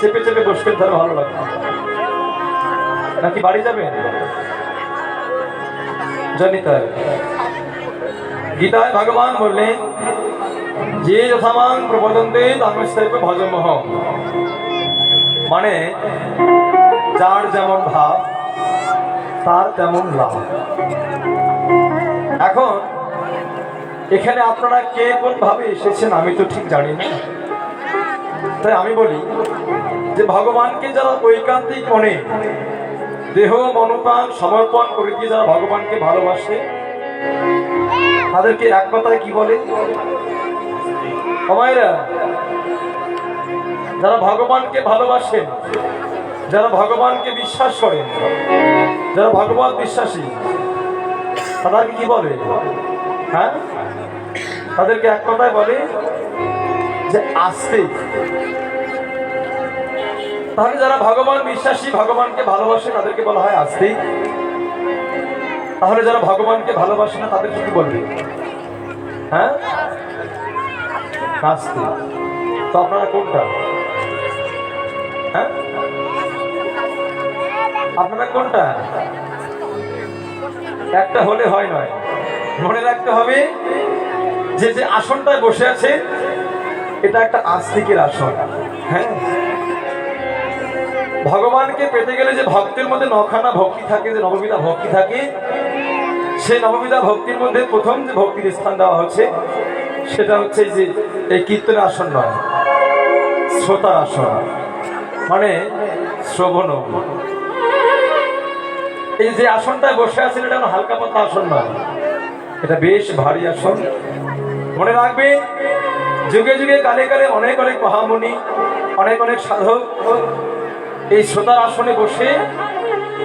চেপে চেপে বসতে ধরে, ভালো লাগে। নাকি বাড়ি যাবেন জানি তাই গীতায় ভগবান বললেন, যে যথামাং প্রবদন্তে তামস্তাইপ ভজমহ। মানে যার যেমন ভাব, তার তেমন লাভ। এখন, এখানে আপনারা কে কোন ভাবে এসেছেন আমি তো ঠিক জানি না। তাই আমি বলি যে ভগবানকে যারা ঐকান্তিক মনে, দেহ, মনোপ্রাণ সমর্পণ করে দিয়ে যারা ভগবানকে ভালোবাসে, তাদেরকে এক কথায় কি বলে? আমায়রা যারা ভগবানকে ভালোবাসেন, যারা ভগবানকে বিশ্বাস করেন, যারা ভগবান বিশ্বাসী, তাদেরকে কি বলে? হ্যাঁ? তাদেরকে এক কথায় বলে যে আস্তিক তাহলে যারা ভগবান বিশ্বাসী, ভগবানকে ভালোবাসে, তাদেরকে বলা হয় আস্তিক তাহলে যারা ভগবানকে ভালোবাসে না তাদেরকে কি বলবে? হ্যাঁ? নাস্তিক তো আপনারা কোনটা? হ্যাঁ? আপনারা কোনটা? একটা হলে হয় নয়। মনে রাখতে হবে, যে যে আসনটায় বসে আছে এটা একটা আস্তিকের আসন। হ্যাঁ? ভগবানকে পেতে গেলে যে ভক্তের মধ্যে নখানা ভক্তি থাকে, যে নববিধা ভক্তি থাকে, সেই নববিধা ভক্তির মধ্যে প্রথম যে ভক্তির স্থান দেওয়া হচ্ছে, সেটা হচ্ছে যে এই কীর্তনের আসন নয়, শ্রোতার আসন। মানে শ্রবণ। এই যে আসনটায় বসে আছেন, এটা হালকা পাতলা আসন নয়, এটা বেশ ভারী আসন। মনে রাখবে যুগে যুগে কালে কালে অনেক অনেক মহামণি, অনেক অনেক সাধক এই শ্রোতার আসনে বসে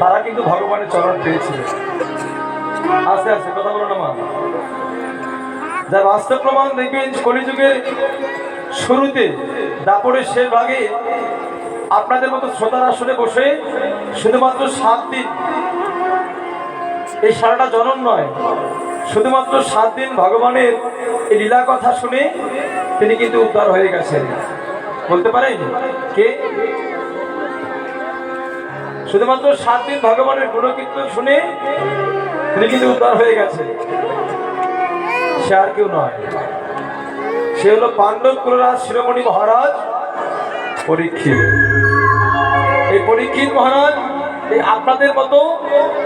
তারা কিন্তু ভগবানের চরণ পেয়েছিলেন আস্তে আস্তে, কথা বলো না মা। যার বাস্তব প্রমাণ দেখবেন, কলিযুগের শুরুতে দাপড়ের শেষ ভাগে আপনাদের মতো শ্রোতার আসনে বসে শুধুমাত্র সাত দিন, এই সারাটা জনম নয় শুধুমাত্র সাত দিন ভগবানের এই লীলা কথা শুনে তিনি কিন্তু উদ্ধার হয়ে গেছেন। বলতে পারেন কে? শুধুমাত্র সাত দিন ভগবানের গুণকীর্তন শুনে তিনি কিন্তু উদ্ধার হয়ে গেছে সে আর কেউ নয়। সে হলো পাণ্ডব কুলরাজ শিরোমণি মহারাজ পরীক্ষিত। এই পরীক্ষিত মহারাজ আপনাদের মতো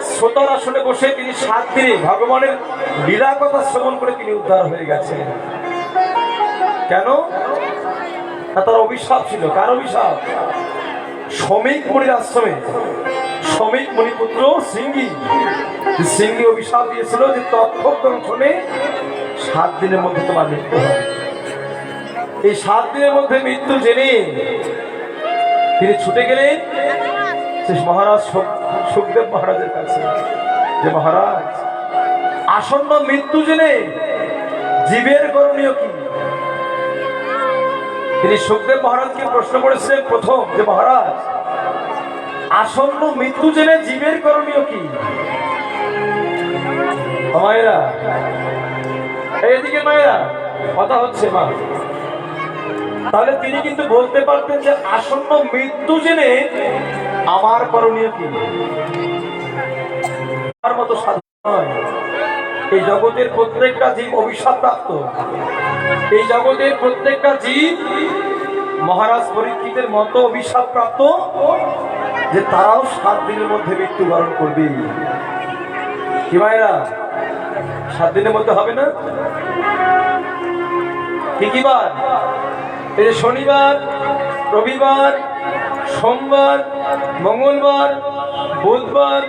শ্রোতার আসনে বসে তিনি সাত দিনে ভগবানের লীলা কথা শ্রবণ করে তিনি উদ্ধার হয়ে গেছেন। কেন? তার অভিশাপ ছিল। কার অভিশাপ? শ্রমিক মণির আশ্রমে। শ্রমিক মণিপুত্র সিঙ্গি সিঙ্গি অভিশাপ দিয়েছিল যে তৎক্ষণ শুনে সাত দিনের মধ্যে তোমার মৃত্যু হবে। এই সাত দিনের মধ্যে মৃত্যু জেনে তিনি ছুটে গেলেন। মহারাজ সুখ- সুখদেব মহারাজের কাছে যে মহারাজ, আসন্ন মৃত্যু জেনে জীবের করণীয় কি? তিনি সুখদেব মহারাজকে প্রশ্ন করেছিলেন প্রথম যে মহারাজ, আসন্ন মৃত্যু জেনে জীবের করণীয় কি? মায়েরা, এইদিকে মায়েরা, কথা হচ্ছে মা। তাহলে তিনি কিন্তু বলতে পারতেন যে আসন্ন মৃত্যু জেনে আমার করণীয় কি? আমার মতো সাধু নয়। এই জগতের প্রত্যেকটা জীব অভিশাপ প্রাপ্ত এই জগতের প্রত্যেকটা জীব মহারাজ পরীক্ষিতের মতো অভিশাপ প্রাপ্ত যে তারাও সাত দিনের মধ্যে মৃত্যুবরণ করবে। কি ভাইরা সাত দিনের মধ্যে হবে না? কি কি বার? এই শনিবার, রবিবার সোমবার, মঙ্গলবার, বুধবার,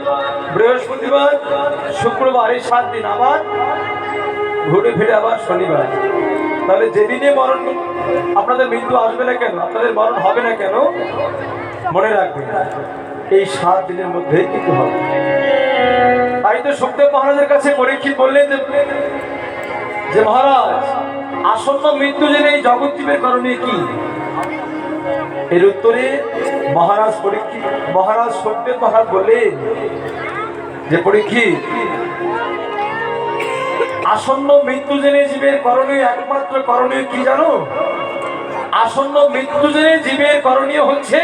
বৃহস্পতিবার, শুক্রবার, এই সাত দিন। আবার ঘুরে ফিরে আবার শনিবার। তাহলে যেদিনে মরণ আপনাদের মৃত্যু আসবে না কেন? আপনাদের মরণ হবে না কেন? মনে রাখবেন, এই সাত দিনের মধ্যেই কিন্তু হবে। তাই তো সুখদেব মহারাজের কাছে পরীক্ষিত বললেন যে যে মহারাজ, আসন্ন মৃত্যু জেনে এই জগৎজীবের করণীয় কি? এর উত্তরে মহারাজ পরীক্ষিত মহারাজ সত্যের মহারাজ বললেন যে পরীক্ষিত আসন্ন মৃত্যু জেনে জীবের করণীয় একমাত্র করণীয় কি জানো? আসন্ন মৃত্যু জেনে জীবের করণীয় হচ্ছে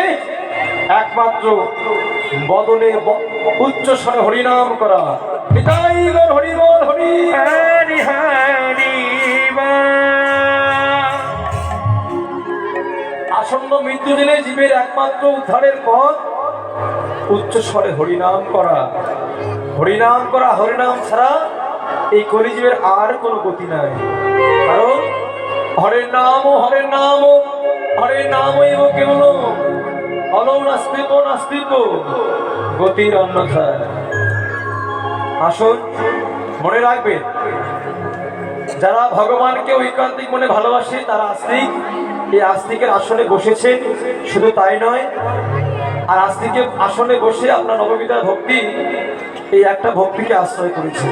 একমাত্র বদনে উচ্চ স্বরে হরিনাম করা। হরি বল হরি। হরি আসন্ন মৃত্যু জেনে জীবের একমাত্র উদ্ধারের পথ উচ্চ স্বরে হরিনাম করা। হরিনাম করা, হরিনাম ছাড়া এই কলিজীবের আর কোনো গতি নাই। কারণ হরের নাম হরের নাম হরের নাম কেবল অলৌ নাস্তিক নাস্তিক গতির অন্যথায় আসুন, মনে রাখবেন, যারা ভগবানকে ঐকান্তিক মনে ভালোবাসে তারা আস্তিক। এই আস্তিকের আসনে বসেছেন শুধু তাই নয়, আর আস্তিকের আসনে বসে আপনার নববিদার ভক্তি, এই একটা ভক্তিকে আশ্রয় করেছে।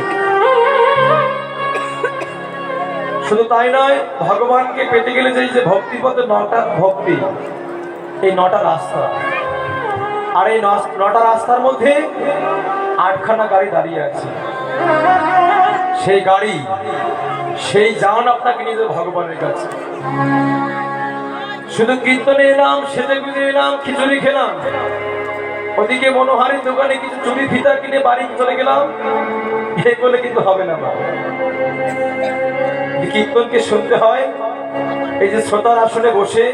শুধু তাই নয়, ভগবানকে পেতে গেলে যে যে ভক্তি পথে নটা ভক্তি, এই নটা রাস্তা। আর এই নটা রাস্তার মধ্যে আটখানা গাড়ি দাঁড়িয়ে আছে। সেই গাড়ি, সেই যান আপনাকে নিয়ে ভগবানের কাছে। শুধু কীর্তনে এলাম, সেজে গুজে এলাম, খিচুড়ি খেলাম। ওদিকে মনোহারির দোকানে কিছু চুরি ফিতা কিনে বাড়ি চলে গেলাম। এগুলো কিন্তু হবে না। কীর্তনকে শুনতে হয়, এই যে শ্রোতার আসনে বসে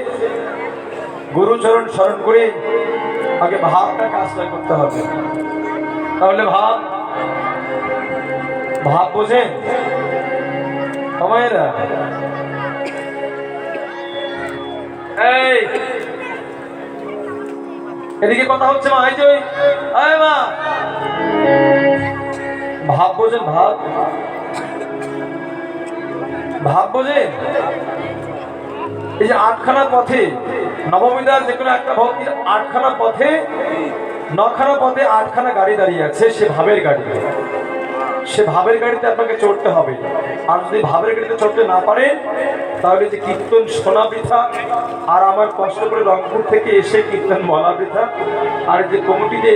গুরুচরণ স্মরণ করে আগে ভাবটাকে আশ্রয় করতে হবে। তাহলে ভাব ভাব বোঝেন। সময়েরা এদিকে কথা হচ্ছে মা, এই যে মা। ভাব বোঝেন, ভাব। ভাব বোঝেন? এই যে আটখানা পথে, নবমীদার যে কোনো একটা ভক্তির আটখানা পথে, নখানা পথে আটখানা গাড়ি দাঁড়িয়ে আছে, সে ভাবের গাড়ি। সে ভাবের গাড়িতে আপনাকে চড়তে হবে। আর যদি ভাবের গাড়িতে চড়তে না পারেন তাহলে যে কীর্তন শোনা বৃথা, আর আমার কষ্ট করে রংপুর থেকে এসে কীর্তন বলা বৃথা, আর যে কমিটিতে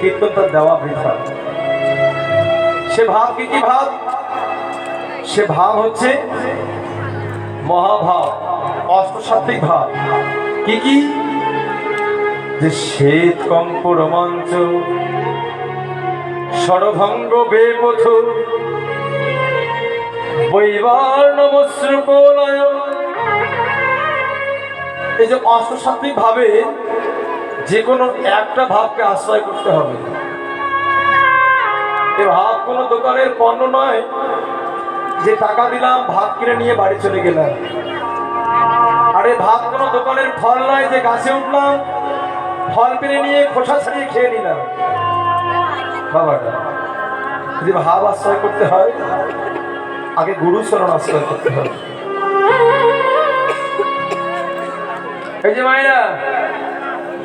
কীর্তন তার দেওয়া বৃথা। সে ভাব কি কি ভাব? সে ভাব হচ্ছে মহাভাব অষ্টসাত্বিক ভাব। কি কি? যে শ্বেত কম্প রোমাঞ্চ সরভঙ্গ বেপথ। বৈবার্ণ মশ্রুকলয় এই যে অষ্টসাত্বিক ভাবে যে কোনো একটা ভাবকে আশ্রয় করতে হবে। এ ভাব কোনো দোকানের পণ্য নয় যে টাকা দিলাম, ভাত কিনে নিয়ে বাড়ি চলে গেলাম। আরে ভাত কোনো দোকানের ফল নয় যে গাছে উঠলাম, ফল কিনে নিয়ে খোসা ছাড়িয়ে খেয়ে নিলাম। বাবাটা যদি ভাব আশ্রয় করতে হয়, আগে গুরু চরণ আশ্রয় করতে হয়। এই যে মায়েরা,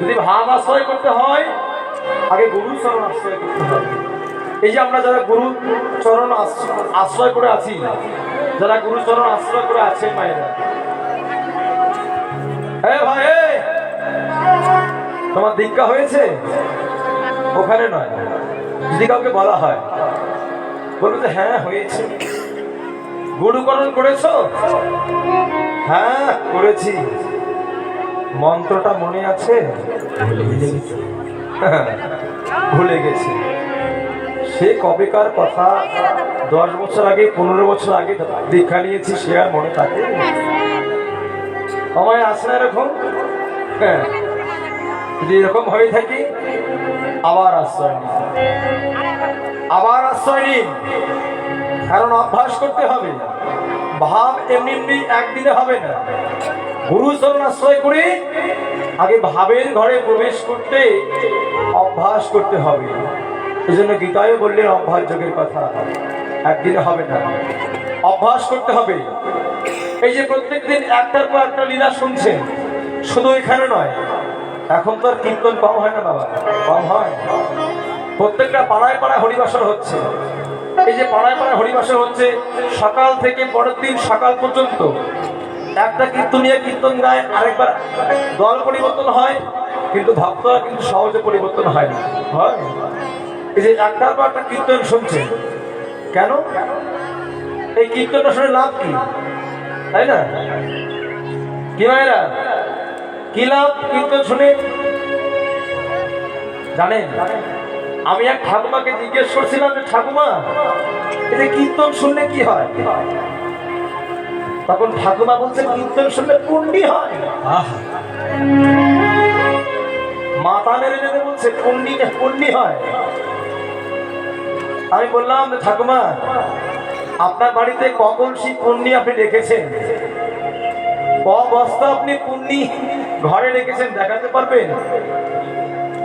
যদি ভাব আশ্রয় করতে হয়, আগে গুরু চরণ আশ্রয় করতে হয়। এই যে আমরা যারা গুরু চরণ আশ্র- আশ্রয় করে আছি, যারা গুরু চরণ আশ্রয় করে আছে মায়েরা। এ ভাই তোমার দীক্ষা হয়েছে? ওখানে নয়। যদি কাউকে বলা হয়, বলবে যে হ্যাঁ হয়েছে। গুরুকরণ করেছ? হ্যাঁ করেছি। মন্ত্রটা মনে আছে? ভুলে গেছি। সে কবেকার কথা? দশ বছর আগে, পনেরো বছর আগে দীক্ষা নিয়েছি, সে আর মনে থাকে? সময় আসে না এরকম? হ্যাঁ। যদি এরকম হয়ে থাকি আবার আশ্রয় নিন। আবার আশ্রয় নিন। কারণ অভ্যাস করতে হবে। ভাব এমনি এমনি একদিনে হবে না। গুরু চরণ আশ্রয় করে আগে ভাবের ঘরে প্রবেশ করতে অভ্যাস করতে হবে। এই জন্য গীতায় বললেন, অভ্যাস যোগের কথা, একদিনে হবে না। অভ্যাস করতে হবে। এই যে প্রত্যেক দিন একটার পর একটা লীলা শুনছেন, শুধু এখানে নয় এখন তো আর কীর্তন কম হয় না বাবা? কম হয়। প্রত্যেকটা পাড়ায় পাড়ায় হরিবাসর হচ্ছে। এই যে পাড়ায় পাড়ায় হরিবাসর হচ্ছে, সকাল থেকে পরের দিন সকাল পর্যন্ত একটা কীর্তনিয়া কীর্তন গায়, আরেকবার দল পরিবর্তন হয়, কিন্তু ভক্তরা কিন্তু সহজে পরিবর্তন হয় না। হয়? এই যে একটার পর একটা কীর্তন শুনছে। কেন? এই কীর্তনটা শুনে লাভ কি? তাই না? কি মায়েরা? কি লাভ কীর্তন শুনে? জানেন আমি এক ঠাকুমাকে জিজ্ঞেস করছিলাম যে ঠাকুমা যে কীর্তন শুনলে কি হয়? তখন ঠাকুমা বলছে কীর্তন শুনলে পুণ্যি হয়। মাথা মেরে নেবে বলছে পুণ্যি পুণ্যি হয়। আমি বললাম ঠাকুমা আপনার বাড়িতে কখন সেই পুণ্যি আপনি রেখেছেন? ক বস্তা আপনি পুণ্যি ঘরে রেখেছেন, দেখাতে পারবেন?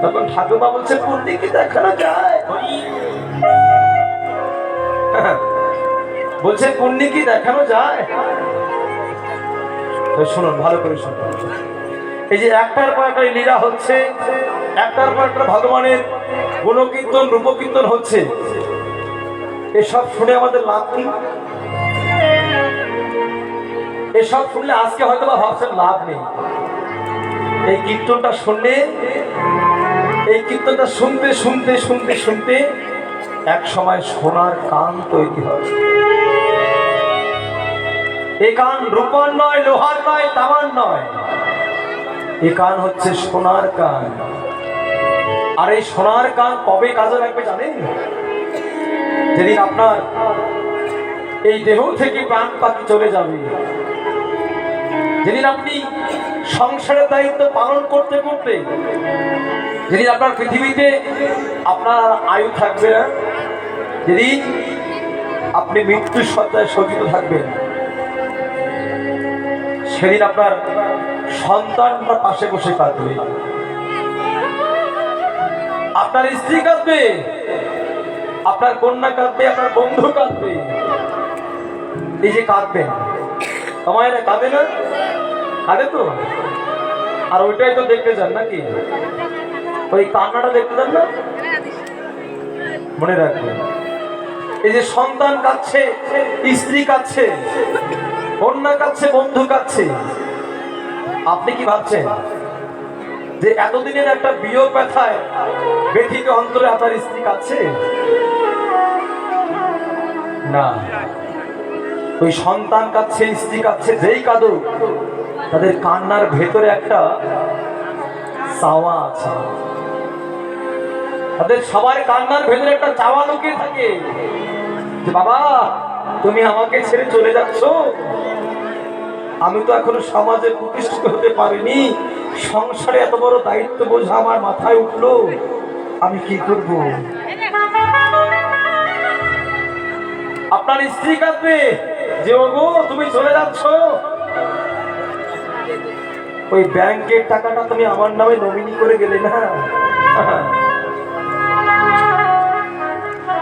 তখন ঠাকুমা বলছে পুণ্যি কি দেখানো যায়? বলছে পুণ্যি কি দেখানো যায়? শুনুন, ভালো করে শুনুন। এই যে একটার পর একটা লীলা হচ্ছে, একটার পর একটা ভগবানের গুণকীর্তন, রূপকীর্তন হচ্ছে। এসব শুনে আমাদের লাভ কি? এসব শুনলে আজকে হয়তো বা ভাবছেন, লাভ নেই। এই কীর্তনটা শুনলে, এই কীর্তনটা শুনতে শুনতে শুনতে শুনতে এক সময় সোনার কান তৈরি হয়। এই কান রূপার নয়, লোহার নয়, তামার নয়। এই কান হচ্ছে সোনার কান। আর এই সোনার কান কবে কাজে লাগবে জানেন? যেদিন আপনার এই দেহ থেকে প্রাণ পাখি চলে যাবে। যেদিন আপনি সংসারের দায়িত্ব পালন করতে করতে যদি আপনার পৃথিবীতে আপনার আয়ু থাকবে না যদি আপনি মৃত্যু সজ্জায় সজ্জিত থাকবেন, সেদিন আপনার সন্তান সন্তানরা পাশে বসে কাঁদবে। আপনার স্ত্রী কাঁদবে, আপনার কন্যা কাঁদবে, আপনার বন্ধু কাঁদবে। এই যে কাঁদবেন। তোমায় না, কাঁদে না? কাঁদে তো? আর ওইটাই তো দেখতে যান নাকি? ওই কান্নাটা দেখতে যান না? মনে রাখবেন। এই যে সন্তান কাচ্ছে স্ত্রী কাচ্ছে কন্যা কাচ্ছে বন্ধু কাচ্ছে আপনি কি ভাবছেন যে এতদিনের একটা বিয়োগ ব্যথায় ব্যথিত অন্তরে আপনার স্ত্রী কাচ্ছে না। ওই সন্তান কাচ্ছে স্ত্রী কাচ্ছে যেই কাঁদো তাদের কান্নার ভেতরে একটা চাওয়া আছে। তাদের সবার কান্নার ভেতরে একটা চাওয়া লুকিয়ে থাকে। যে বাবা, তুমি আমাকে ছেড়ে চলে যাচ্ছ। আমি তো এখনও সমাজে প্রতিষ্ঠিত হতে পারিনি। সংসারে এত বড় দায়িত্ব বোঝা আমার মাথায় উঠল। আমি কি করব? আপনার স্ত্রী কাঁদবে। যে, ওগো, তুমি চলে যাচ্ছ। ওই ব্যাংকের টাকাটা তুমি আমার নামে নমিনি করে গেলে না?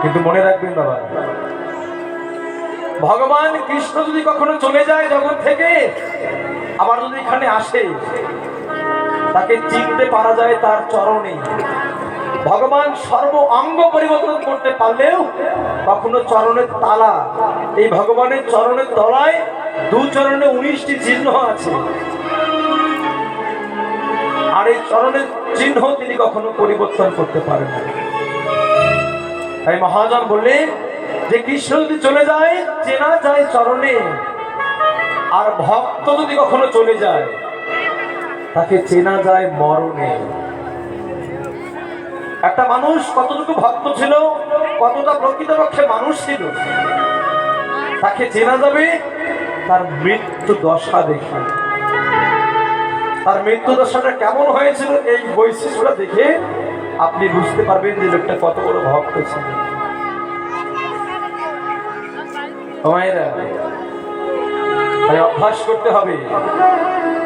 কিন্তু মনে রাখবেন বাবা, ভগবান কৃষ্ণ যদি কখনো চলে যায় জগৎ থেকে, আবার যদি এখানে আসে, তাকে চিনতে পারা যায় তার চরণে। ভগবান সর্ব অঙ্গ পরিবর্তন করতে পারলেও কখনো চরণের তালা, এই ভগবানের চরণের তলায় দু চরণে উনিশটি চিহ্ন আছে। চরণের চিহ্ন তিনি কখনো পরিবর্তন করতে পারেন তাই মহাজন বললেন, যে কৃষ্ণ যদি চলে যায়, চেনা যায় চরণে, আর ভক্ত যদি কখনো চলে যায়, তাকে চেনা যায় মরণে। একটা মানুষ কতটুকু ভক্ত ছিল, কতটা প্রকৃতপক্ষে মানুষ ছিল, তাকে চেনা যাবে তার মৃত্যু দশা দেখে। তার মৃত্যু দশাটা কেমন হয়েছিল এই বৈশিষ্ট্যটা দেখে আপনি বুঝতে পারবেন যে লোকটা কত বড় ভক্ত ছিল। অভ্যাস করতে হবে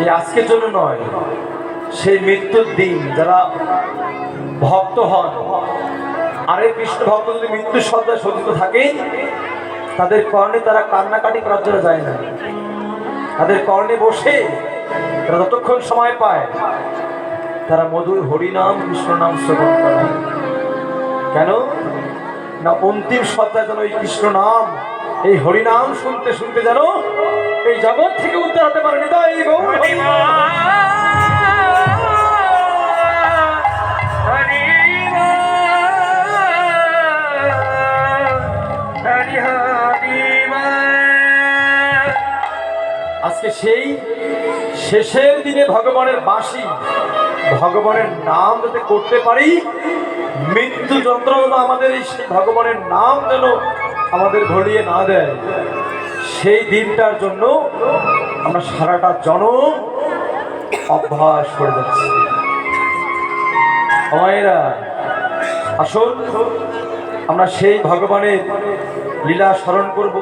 এই আজকের জন্য নয়, সেই মৃত্যুর দিন যারা ভক্ত হন। আরে কৃষ্ণ ভক্ত যদি মৃত্যুর সজ্জায় সজ্জিত থাকে, তাদের কর্ণে তারা কান্নাকাটি করার জন্য যায় না। তাদের কর্ণে বসে তারা যতক্ষণ সময় পায়, তারা মধুর হরিনাম কৃষ্ণ নাম শ্রবণ করে। কেন? না অন্তিম সত্তা যেন এই কৃষ্ণ নাম এই হরিনাম শুনতে শুনতে যেন এই জগৎ থেকে উদ্ধার হতে পারে। নিতাই গৌর হরি। আজকে সেই শেষের দিনে ভগবানের বাসি, ভগবানের নাম যাতে করতে পারি, মৃত্যু যন্ত্রণা আমাদের এই ভগবানের নাম যেন আমাদের ভরিয়ে না দেয়, সেই দিনটার জন্য আমরা সারাটা জনম অভ্যাস করে যাচ্ছি। মায়েরা আসল আমরা সেই ভগবানের লীলা স্মরণ করব।